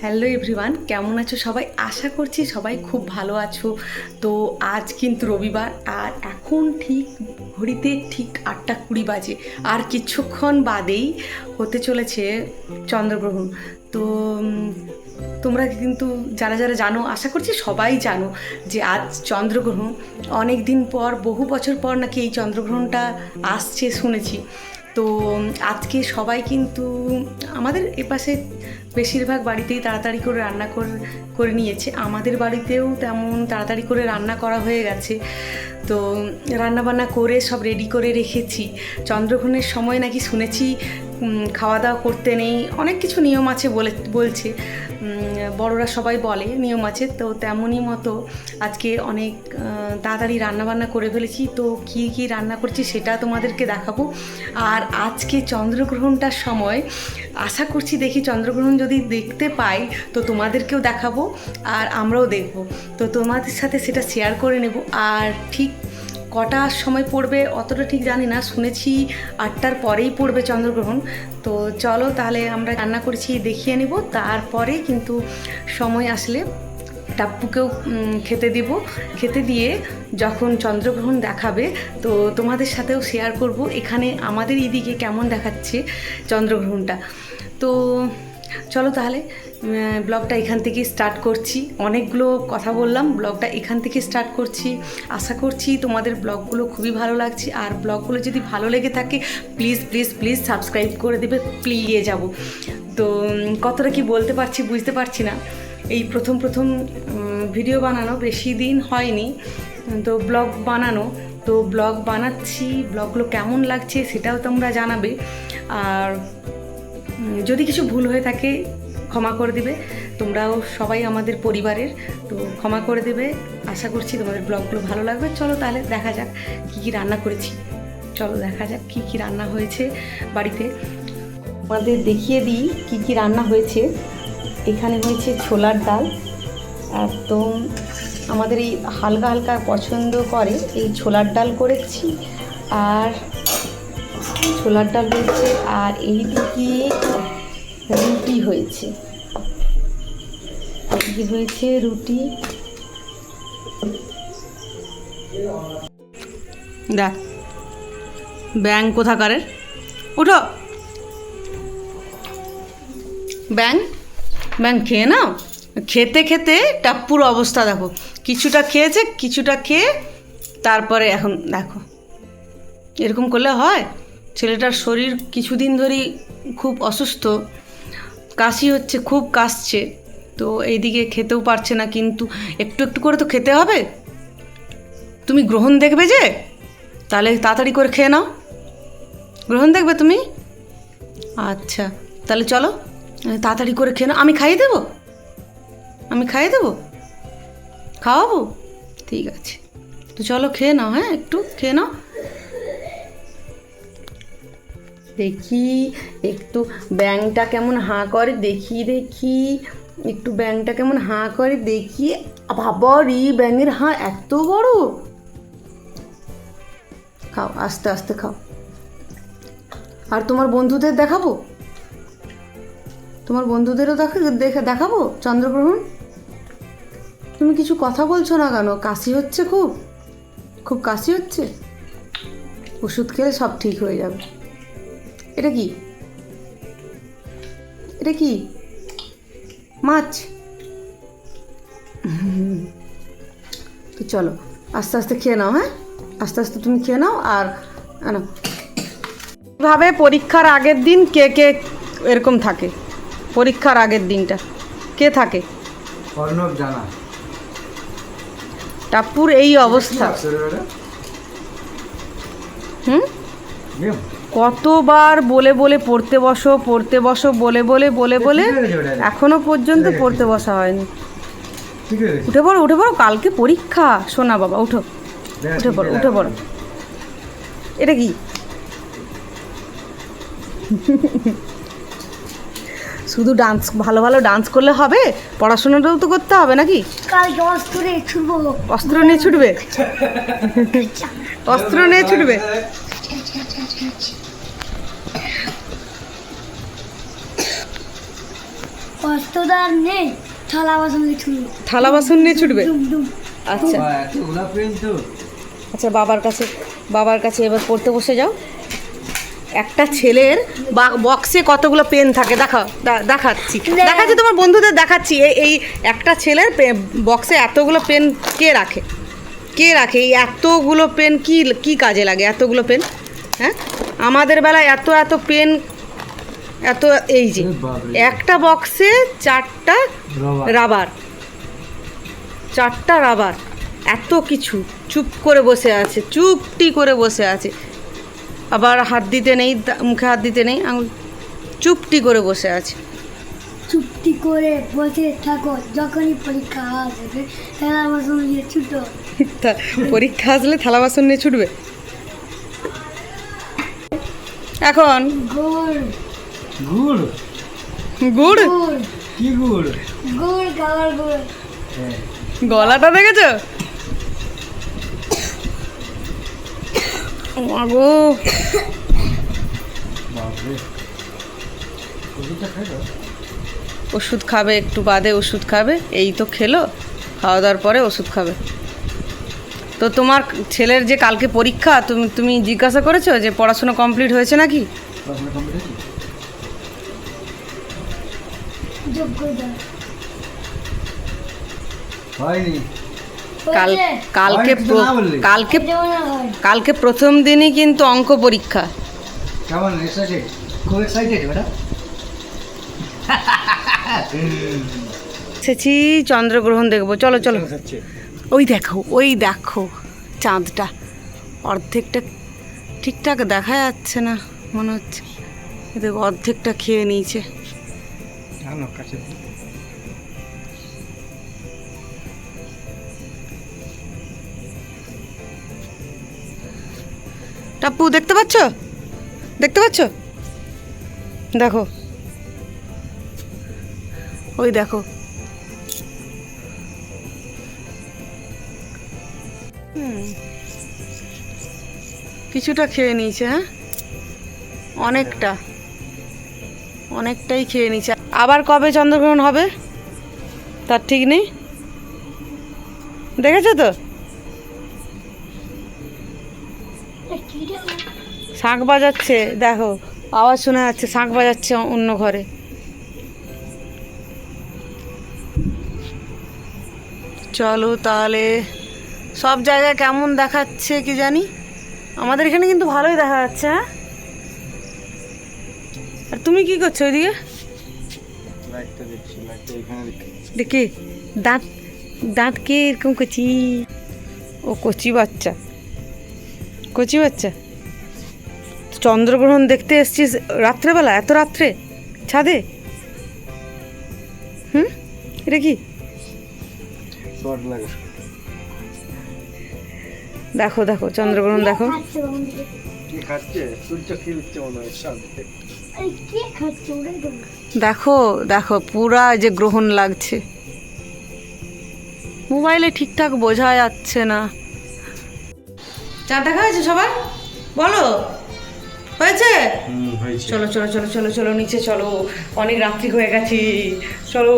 Hello everyone কেমন আছো সবাই? আশা করছি সবাই খুব ভালো আছো। তো আজ কিন্তু রবিবার, আর এখন ঠিক ঘড়িতে ঠিক আটটা কুড়ি বাজে। আর কিছুক্ষণ বাদেই হতে চলেছে চন্দ্রগ্রহণ। তো তোমরা কিন্তু যারা যারা জানো, আশা করছি সবাই জানো যে আজ চন্দ্রগ্রহণ। অনেক দিন পর, বহু বছর পর নাকি এই চন্দ্রগ্রহণটা আসছে শুনেছি। তো আজকে সবাই কিন্তু আমাদের এপাশে বেশিরভাগ বাড়িতেই তাড়াতাড়ি করে রান্না করে নিয়েছে। আমাদের বাড়িতেও তেমন তাড়াতাড়ি করে রান্না করা হয়ে গেছে। তো রান্নাবান্না করে সব রেডি করে রেখেছি। চন্দ্রগ্রহণের সময় নাকি শুনেছি খাওয়া দাওয়া করতে নেই। অনেক কিছু নিয়ম আছে বলে, বলছে। বড়রা সবাই বলে নিয়ম আছে। তো তেমনই মতো আজকে অনেক তাড়াতাড়ি রান্নাবান্না করে ফেলেছি। তো কী কী রান্না করছি সেটা তোমাদেরকে দেখাবো। আর আজকে চন্দ্রগ্রহণটার সময় আশা করছি দেখি চন্দ্রগ্রহণ যদি দেখতে পাই, তো তোমাদেরকেও দেখাবো আর আমরাও দেখব। তো তোমাদের সাথে সেটা শেয়ার করে নেব। আর ঠিক কটার সময় পড়বে অতটা ঠিক জানি না, শুনেছি আটটার পরেই পড়বে চন্দ্রগ্রহণ। তো চলো তাহলে আমরা রান্না করেছি, দেখিয়ে নেব, তারপরে কিন্তু সময় আসলে টাপ্পুকেও খেতে দিব। খেতে দিয়ে যখন চন্দ্রগ্রহণ দেখাবে, তো তোমাদের সাথেও শেয়ার করব এখানে আমাদের এদিকে কেমন দেখাচ্ছে চন্দ্রগ্রহণটা। তো চলো তাহলে ব্লগটা এখান থেকে স্টার্ট করছি। অনেকগুলো কথা বললাম, ব্লগটা এখান থেকে স্টার্ট করছি। আশা করছি তোমাদের ব্লগগুলো খুবই ভালো লাগছে। আর ব্লগগুলো যদি ভালো লেগে থাকে প্লিজ প্লিজ প্লিজ সাবস্ক্রাইব করে দেবে প্লিয়ে যাব। তো কতটা কি বলতে পারছি বুঝতে পারছি না। এই প্রথম প্রথম ভিডিও বানানো বেশি দিন হয়নি। তো ব্লগ বানানো, তো ব্লগ বানাচ্ছি, ব্লগগুলো কেমন লাগছে সেটাও তোমরা জানাবে। আর যদি কিছু ভুল হয়ে থাকে ক্ষমা করে দিবে। তোমরাও সবাই আমাদের পরিবারের, তো ক্ষমা করে দেবে। আশা করছি তোমাদের ব্লগগুলো ভালো লাগবে। চলো তাহলে দেখা যাক কী কী রান্না করেছি। চলো দেখা যাক কী কী রান্না হয়েছে বাড়িতে। আমাদের দেখিয়ে দিই কী কী রান্না হয়েছে। এখানে হয়েছে ছোলার ডাল। একদম আমাদের এই হালকা হালকা পছন্দ করে এই ছোলার ডাল করেছি। আর ছোলার ডাল হয়েছে, আর এই দিকে রুটি হয়েছে। এদিকে হয়েছে, রুটি। দেখ ব্যাং কোথাকারের? উঠো। ব্যাং ব্যাং খেয়ে নাও? খেতে খেতে টাপ্পুর অবস্থা দেখো। কিছুটা খেয়েছে, কিছুটা খেয়ে তারপরে এখন দেখো। এরকম করলে হয়? ছেলেটার শরীর কিছুদিন ধরেই খুব অসুস্থ। কাশি হচ্ছে, খুব কাশছে। তো এইদিকে খেতেও পারছে না, কিন্তু একটু একটু করে তো খেতে হবে। তুমি গ্রহণ দেখবে যে? তাহলে তাড়াতাড়ি করে খেয়ে নাও। গ্রহণ দেখবে তুমি? আচ্ছা তাহলে চলো, তাড়াতাড়ি করে খেয়ে নাও। আমি খাইয়ে দেবো? আমি খাইয়ে দেবো? খাওয়াবো? ঠিক আছে। তো চলো খেয়ে নাও হ্যাঁ একটু খেয়ে নাও। দেখি, একটু ব্যাংটা কেমন হাঁ করে দেখি দেখি, একটু ব্যাংটা কেমন হাঁ করে দেখি। বাবা রে, ব্যাঙের হাঁ এত বড়। খাও, আস্তে আস্তে খাও। আর তোমার বন্ধুদের দেখাবো? তোমার বন্ধুদেরও দেখে দেখাবো চন্দ্রগ্রহণ তুমি কিছু কথা বলছো না কেন? কাশি হচ্ছে খুব? খুব কাশি হচ্ছে? ওষুধ খেলে সব ঠিক হয়ে যাবে। এটা কি? এটা কি? মাছ? তো চলো আস্তে আস্তে খেয়ে নাও হ্যাঁ? আস্তে আস্তে তুমি খেয়ে নাও আর আনো। ভাবে পরীক্ষার আগের দিন কে কে এরকম থাকে? পরীক্ষার আগের দিনটা। কে থাকে? অর্ণব জানা। টাপ্পুর এই অবস্থা। হুম? কতবার বলে বলে পড়তে বসো পড়তে বসো বলে বলে বলে বলে এখনও পর্যন্ত পড়তে বসা হয়নি। উঠে পড়ো উঠে পড়ো কালকে পরীক্ষা। শোনা বাবা উঠো। উঠে পড়ো উঠে পড়ো। এটা কি? শুধু ডান্স ভালো ভালো ডান্স করলে হবে? পড়াশোনাটাও তো করতে হবে নাকি? অস্ত্রে নিয়ে ছুটবে। অস্ত্র নিয়ে ছুটবে? অস্ত্রদার নেই থালা বাসন দিয়ে ছুড়বো থালা বাসন নিয়ে ছুটবে? আচ্ছা। বা আচ্ছা বাবার কাছে বাবার কাছে এবার পড়তে বসে যাও। একটা ছেলের বক্সে কতগুলো পেন থাকে? দেখা দেখাচ্ছি। দেখাচ্ছি তোমার বন্ধুদের দেখাচ্ছি। এই- এই একটা ছেলের বক্সে এতগুলো পেন কে রাখে? কে রাখে? এই এতগুলো পেন কি কি কাজে লাগে? এতগুলো পেন হ্যাঁ? আমাদের বেলায় এত এত পেন এত এই যে একটা বক্সে চারটা রাবার। চারটা রাবার। এত কিছু চুপ করে বসে আছে চুপটি করে বসে আছে। আবার হাত দিতে নেই মুখে হাত দিতে নেই আঙুল চুপটি করে বসে আছে। চুপটি করে বসে থাকো যখনই পরীক্ষা আসবে থালা বাসন দিয়ে ছুটো। পরীক্ষা আসলে থালা বাসন নিয়ে ছুটবে? এখন? গুড়। গুড়? গুড়? কি গুড়? গুড় খাবার গুড়। হ্যাঁ। গলাটা দেখেছ? গো। বাপরে। ওষুধটা খাই দাও। ওষুধ খাবে একটু বাদে ওষুধ খাবে এই তো খেলো খাওয়া দাওয়ার পরে ওষুধ খাবে। তো তোমার ছেলের যে কালকে পরীক্ষা তুমি তুমি জিজ্ঞাসা করেছ যে পড়াশোনা কমপ্লিট হয়েছে নাকি? কাল কালকে। কালকে কালকে প্রথম দিনই কিন্তু অঙ্ক পরীক্ষা। কেমন এক্সাইটেড খুব এক্সাইটেড এসেছি চন্দ্রগ্রহণ দেখব। চলো চলো। ওই দেখো ওই দেখো চাঁদটা। অর্ধেকটা ঠিকঠাক দেখা যাচ্ছে না মনে হচ্ছে। এই দেখো অর্ধেকটা খেয়ে নিয়েছে। টাপ্পু দেখতে পাচ্ছ? দেখতে পাচ্ছ? দেখো। ওই দেখো কিছুটা খেয়ে নিয়েছে হ্যাঁ? অনেকটা। অনেকটাই খেয়ে নিয়েছে। আবার কবে চন্দ্রগ্রহণ হবে? তার ঠিক নেই? দেখেছ তো? শাঁখ বাজাচ্ছে, দেখো, আওয়াজ শোনা যাচ্ছে, শাঁখ বাজাচ্ছে অন্য ঘরে। চলো তাহলে সব জায়গায় কেমন দেখাচ্ছে কি জানি? আমাদের এখানে কিন্তু ভালোই দেখা যাচ্ছে হ্যাঁ? আর তুমি কি করছ ওইদিকে দেখি দাঁত দাঁত কে এরকম কচি? ও কচি বাচ্চা। কচি বাচ্চা? চন্দ্রগ্রহণ দেখতে এসছিস রাত্রেবেলা এত রাত্রে? ছাদে? হুম? এটা কি? লাগে। খাচ্ছে দেখো চন্দ্রগ্রহণ দেখো। দেখো দেখো পুরা যে গ্রহণ লাগছে। মোবাইলে ঠিকঠাক বোঝা যাচ্ছে না। চা দেখা হয়েছে সবার? বলো। হয়েছে। চলো চলো চলো চলো চলো নিচে চলো। অনেক রাত্রি হয়ে গেছি। চলো।